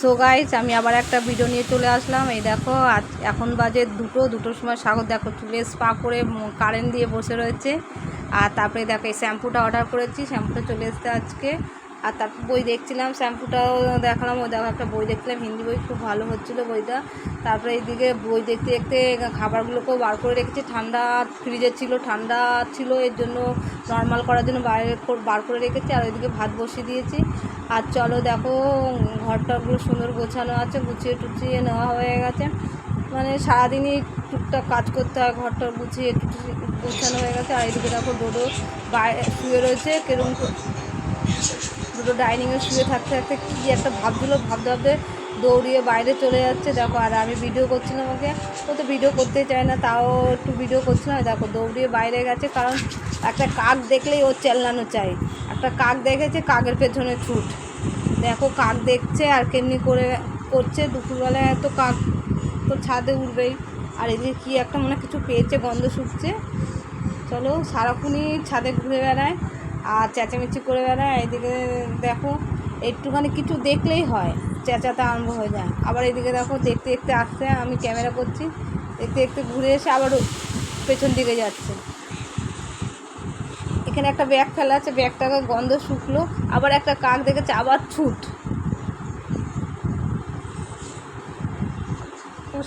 So guys আমি আবার একটা ভিডিও নিয়ে চলে আসলাম। এই দেখো, আজ এখন বাজে দুটো, দুটোর সময় সাগর দেখো চুলে স্পা করে কারেন্ট দিয়ে বসে রয়েছে। আর তারপরে দেখো এই শ্যাম্পুটা অর্ডার করেছি। শ্যাম্পুটা চলে এসছে আজকে। আর তারপর বই দেখছিলাম, শ্যাম্পুটাও দেখালাম, ওই দেখো একটা বই দেখছিলাম, হিন্দি বই, খুব ভালো হচ্ছিল বইটা। তারপরে এইদিকে বই দেখতে দেখতে খাবারগুলোকেও বার করে রেখেছি, ঠান্ডা ফ্রিজে ছিল, ঠান্ডা ছিল, এর জন্য নর্মাল করার জন্য বাইরে বার করে রেখেছি, আর ওইদিকে ভাত বসিয়ে দিয়েছি। আর চলো দেখো ঘরটাগুলো সুন্দর গোছানো আছে, গুছিয়ে টুচিয়ে নেওয়া হয়ে গেছে। মানে সারাদিনই টুকটাক কাজ করতে হয় ঘরটা গুছিয়ে গোছানো হয়ে গেছে। আর এদিকে দেখো ডোডো বাইরে শুয়ে রয়েছে, কেরম দুটো ডাইনিংয়ে শুয়ে থাকতে থাকতে কী একটা ভাবছিল, ভাবতে ভাবতে দৌড়িয়ে বাইরে চলে যাচ্ছে। দেখো, আর আমি ভিডিও করছিলাম ওকে। ও তো ভিডিও করতে চায় না, তাও একটু ভিডিও করছিলাম দেখো, দৌড়িয়ে বাইরে গেছে, কারণ একটা কাক দেখলেই ওর চেল্লানো চাই। একটা কাক দেখেছে, কাকের পেছনে ছুট। দেখো, কাক দেখছে আর কেমনি করে করছে। দুপুরবেলায় এত কাক তো ছাদে উঠবেই। আর এদিকে কী একটা মনে কিছু পেয়েছে, গন্ধ শুকছে। চলো, সারাক্ষণই ছাদে ঘুরে বেড়ায়। আর চেঁচামেচি করে বেড়ায় এদিকে দেখো একটুখানি কিছু দেখলেই হয়, চেঁচাতে আরম্ভ হয়ে যায়। আবার এদিকে দেখো দেখতে দেখতে আসছে, আমি ক্যামেরা করছি, দেখতে দেখতে ঘুরে এসে আবার ও পেছন দিকে যাচ্ছে। এখানে একটা ব্যাগ ফেলা আছে, ব্যাগটাকে গন্ধ শুকলো, আবার একটা কাক দেখেছে, আবার ছুট।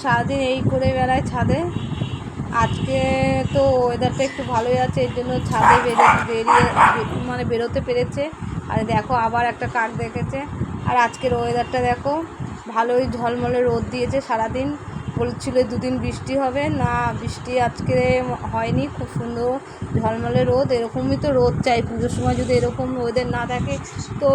সারাদিন এই করে বেড়ায় ছাদে। আজকে তো ওয়েদারটা একটু ভালোই আছে, এর জন্য ছাদে বেরিয়ে বেরিয়ে মানে বেরোতে পেরেছে। আর দেখো আবার একটা কাক দেখেছে। আর আজকের ওয়েদারটা দেখো, ভালোই ঝলমলে রোদ দিয়েছে সারাদিন। বলছিল দুদিন বৃষ্টি হবে। না, বৃষ্টি আজকে হয়নি, খুব সুন্দর ঝলমলে রোদ। এরকমই তো রোদ চাই, পুজোর সময় যদি এরকম ওয়েদার না থাকে, তো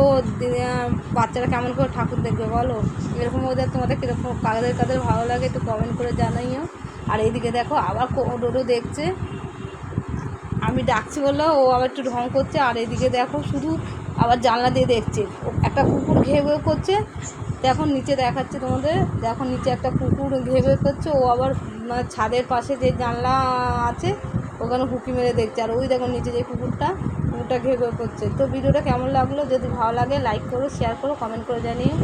বাচ্চারা কেমন করে ঠাকুর দেখবে বলো? এরকম ওয়েদার তোমাদের কীরকম, কাদের কাদের ভালো লাগে একটু কমেন্ট করে জানাইও। আর এইদিকে দেখো আবার ডোডো দেখছে। আমি ডাকছি বলল, ও আবার একটু ঢং করছে, আর এদিকে দেখো শুধু আবার জানলা দিয়ে দেখছে। একটা কুকুর ঘেউ করছে। দেখো নিচে দেখাচ্ছে তোমাদের, দেখো নিচে একটা কুকুর ঘেউ করছে। ও আবার মানে ছাদের পাশে যে জানলা আছে, ওখানে হুকি মেরে দেখছে। আর ওই দেখো নিচে যে কুকুরটা কুকুরটা ঘেউ করছে। তো ভিডিওটা কেমন লাগল? যদি ভালো লাগে লাইক করো শেয়ার করো কমেন্ট করে জানিও।